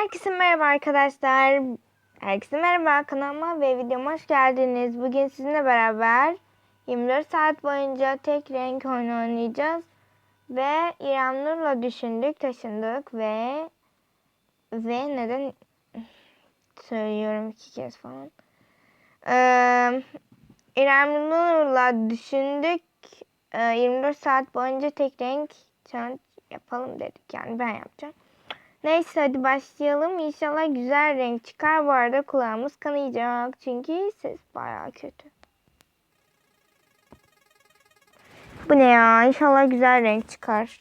Herkese merhaba arkadaşlar. Herkese merhaba kanalıma ve videoma hoş geldiniz. Bugün sizinle beraber 24 saat boyunca tek renk oyunu oynayacağız. Ve İrem Nur'la düşündük, taşındık ve ve neden söylüyorum iki kez falan. Ee, İrem Nur'la düşündük. Ee, 24 saat boyunca tek renk yapalım dedik. Yani ben yapacağım. Neyse hadi başlayalım. İnşallah güzel renk çıkar. Bu arada kulağımız kanayacak. Çünkü ses baya kötü. Bu ne ya? İnşallah güzel renk çıkar.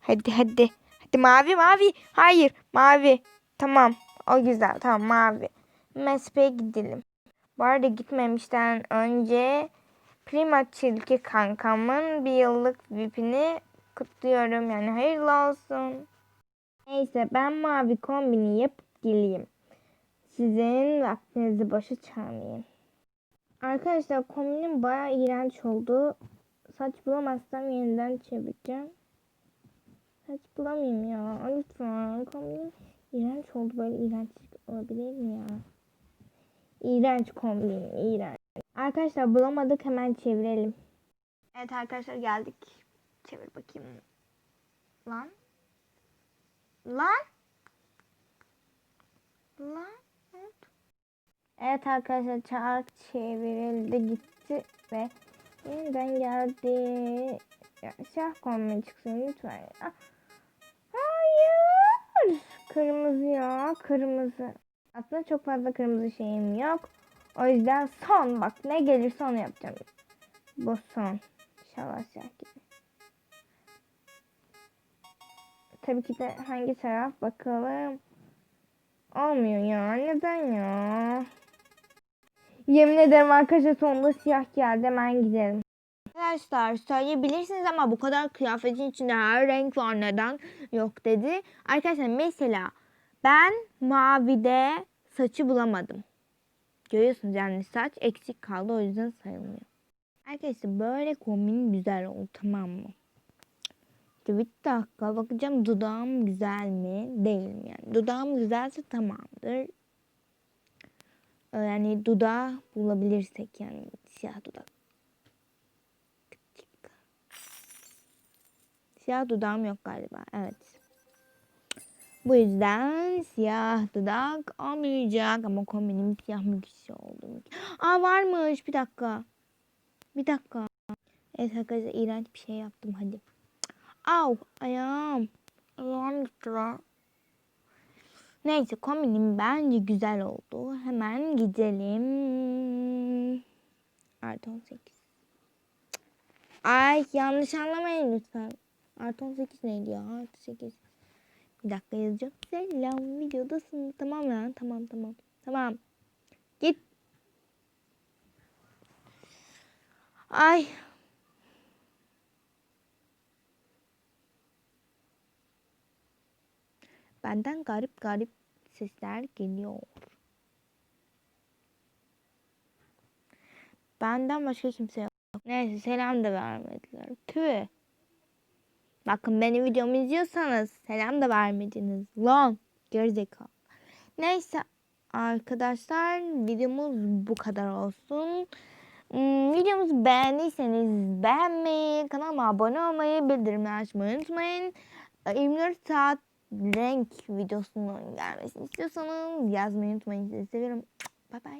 Hadi hadi. Hadi mavi mavi. Hayır mavi. Tamam. O güzel. Tamam mavi. Mespe'ye gidelim. Bu arada gitmemişten önce Prima Çilki kankamın bir yıllık VIP'ini kutluyorum. Yani hayırlı olsun. Neyse ben mavi kombini yapıp geleyim. Sizin vaktinizi boşa çalmayayım. Arkadaşlar kombinim baya iğrenç oldu. Saç bulamazsam yeniden çevireceğim. Saç bulamayayım ya. Lütfen kombinim iğrenç oldu. Böyle iğrenç olabilir mi ya? İğrenç kombin, iğrenç. Arkadaşlar bulamadık hemen çevirelim. Evet arkadaşlar geldik. Çevir bakayım. Lan. Lan. Lan. Evet. Evet arkadaşlar çark çevrildi gitti ve yeniden geldi. Ya, siyah kombin çıksın lütfen ya. Hayır. Kırmızı ya kırmızı. Aslında çok fazla kırmızı şeyim yok. O yüzden son bak ne gelirse onu yapacağım. Bu son. Siyah gibi. Tabii ki de hangi taraf bakalım. Olmuyor ya. Neden ya? Yemin ederim arkadaşlar sonunda siyah geldi. Hemen gidelim. Arkadaşlar söyleyebilirsiniz ama bu kadar kıyafetin içinde her renk var neden yok dedi. Arkadaşlar mesela ben mavide saçı bulamadım. Görüyorsunuz yani saç eksik kaldı o yüzden sayılmıyor. Arkadaşlar böyle kombin güzel oldu tamam mı? Bir dakika bakacağım dudağım güzel mi? Değil mi yani? Dudağım güzelse tamamdır. Ee, Yani dudağı bulabilirsek yani siyah dudak. Siyah dudağım yok galiba. Evet. Bu yüzden siyah dudak olmayacak ama kombinim siyah mı kişi oldu? Aa varmış bir dakika. Bir dakika. Evet arkadaşlar iğrenç bir şey yaptım hadi. Au ayağım. Ayağım gitti. Neyse kombinim bence güzel oldu. Hemen gidelim. Artı 18. Ay yanlış anlamayın lütfen. Artı 18 neydi ya? Artı 8. Bir dakika yazacağım. Selam videodasın. Tamam lan tamam tamam. Tamam. Git. Ay Benden garip garip sesler geliyor. Benden başka kimse yok. Neyse selam da vermediler. Tüh. Bakın benim videomu izliyorsanız selam da vermediniz. Lan gerizekalı. Neyse arkadaşlar videomuz bu kadar olsun. Hmm, videomuzu beğendiyseniz beğenmeyi, kanalıma abone olmayı, bildirimleri açmayı unutmayın. 24 saat renk videosunun gelmesini istiyorsanız yazmayı unutmayın. Sizi seviyorum. Bye bye.